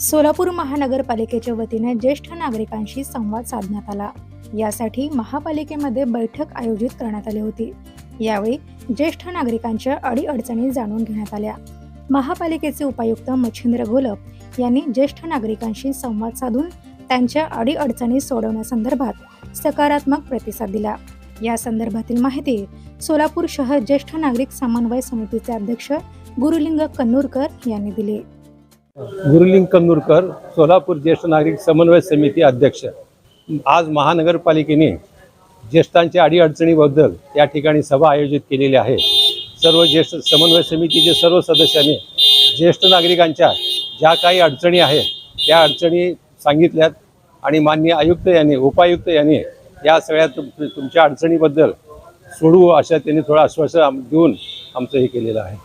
सोलापूर महानगरपालिकेच्या वतीने ज्येष्ठ नागरिकांशी संवाद साधण्यात आला. यासाठी महापालिकेमध्ये बैठक आयोजित करण्यात आली होती. यावेळी ज्येष्ठ नागरिकांच्या अडीअडचणी जाणून घेण्यात आल्या. महापालिकेचे उपायुक्त मच्छिंद्र घोलप यांनी ज्येष्ठ नागरिकांशी संवाद साधून त्यांच्या अडीअडचणी सोडवण्यासंदर्भात सकारात्मक प्रतिसाद दिला. या संदर्भातील माहिती सोलापूर शहर ज्येष्ठ नागरिक समन्वय समितीचे अध्यक्ष गुरुलिंग कन्नूरकर यांनी दिली. गुरुलिंग कन्नूरकर सोलापूर ज्येष्ठ नागरिक समन्वय समिती अध्यक्ष. आज महानगरपालिकेने ज्येष्ठांच्या अडीअडचणीबद्दल या ठिकाणी सभा आयोजित केलेली आहे. सर्व ज्येष्ठ समन्वय समितीचे सर्व सदस्यांनी ज्येष्ठ नागरिकांच्या ज्या काही अडचणी आहेत त्या अडचणी सांगितल्यात आणि माननीय आयुक्त यांनी उपायुक्त यांनी या सगळ्या तुम तुमच्या अडचणीबद्दल सोडवू अशा त्यांनी थोडं आश्वासन देऊन आमचं हे केलेलं आहे.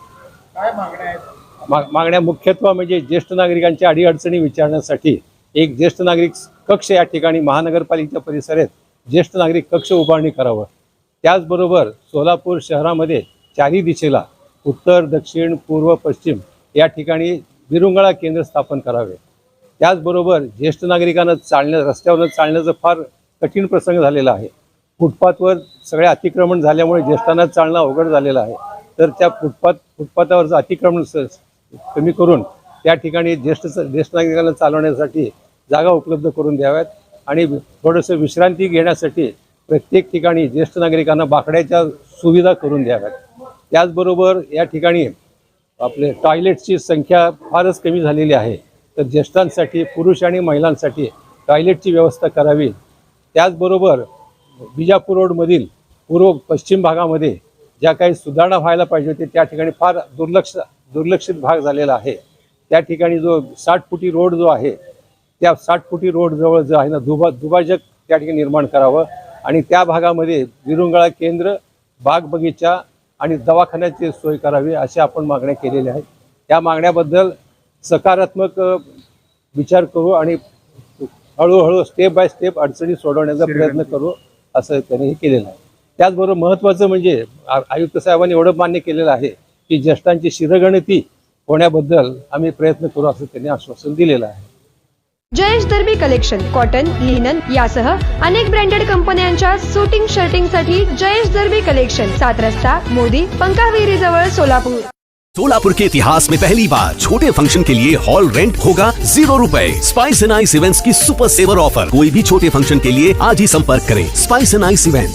काय मागण्या आहेत? मागण्या मुख्यत्व म्हणजे ज्येष्ठ नागरिकांच्या अडीअडचणी विचारण्यासाठी एक ज्येष्ठ नागरिक कक्ष या ठिकाणी महानगरपालिकेच्या परिसरात ज्येष्ठ नागरिक कक्ष उभारणी करावं. त्याचबरोबर सोलापूर शहरामध्ये चारी दिशेला उत्तर दक्षिण पूर्व पश्चिम या ठिकाणी विरुंगळा केंद्र स्थापन करावे. त्याचबरोबर ज्येष्ठ नागरिकांना चालण्या रस्त्यावर चालण्याचं फार कठीण प्रसंग झालेला आहे. फुटपाथवर सगळे अतिक्रमण झाल्यामुळे ज्येष्ठांना चालणं अवघड झालेलं आहे. तर त्या फुटपाथ फुटपाथावरचं अतिक्रमण कमी करून त्या ठिकाणी ज्येष्ठ ज्येष्ठ नागरिकांना चालवण्यासाठी जागा उपलब्ध करून द्याव्यात. आणि थोडंसं विश्रांती घेण्यासाठी प्रत्येक ठिकाणी ज्येष्ठ नागरिकांना बाकड्याच्या सुविधा करून द्याव्यात. त्याचबरोबर या ठिकाणी आपले टॉयलेटची संख्या फारच कमी झालेली आहे. तर ज्येष्ठांसाठी पुरुष आणि महिलांसाठी टॉयलेटची व्यवस्था करावी. त्याचबरोबर बिजापूर रोडमधील पूर्व पश्चिम भागामध्ये ज्या काही सुधारणा व्हायला पाहिजे होती त्या ठिकाणी फार दुर्लक्ष दुर्लक्षित भाग झालेला आहे. त्या ठिकाणी जो साठ फुटी रोड जो आहे त्या साठ फुटी रोड जवळ जो आहे ना दुबा दुभाजक त्या ठिकाणी निर्माण करावं आणि त्या भागामध्ये विरुंगळा केंद्र बाग बगीचा आणि दवाखान्याची सोय करावी अशा आपण मागण्या केलेल्या आहेत. त्या मागण्याबद्दल सकारात्मक विचार करू आणि हळूहळू स्टेप बाय स्टेप अडचणी सोडवण्याचा प्रयत्न करू असं त्यांनी हे केलेलं आहे. त्याचबरोबर महत्त्वाचं म्हणजे आयुक्त साहेबांनी एवढं मान्य केलेलं आहे की ज्येष्ठांची शिरगणती होण्याबद्दल आम्ही प्रयत्न करू असं त्यांनी आश्वासन दिलेलं आहे. Jayesh Darbi collection cotton linen यासह अनेक ब्रँडेड कंपन्यांच्या सुटिंग शर्टिंगसाठी जयेश दर्बी कलेक्शन सात रस्ता मोदी पंकाविरी जवळ सोलापूर. सोलापुर के इतिहास में पहली बार छोटे फंक्शन के लिए हॉल रेंट होगा जीरो रुपए। स्पाइस एंड आइस इवेंट्स की सुपर सेवर ऑफर कोई भी छोटे फंक्शन के लिए आज ही संपर्क करें। Spice and ice events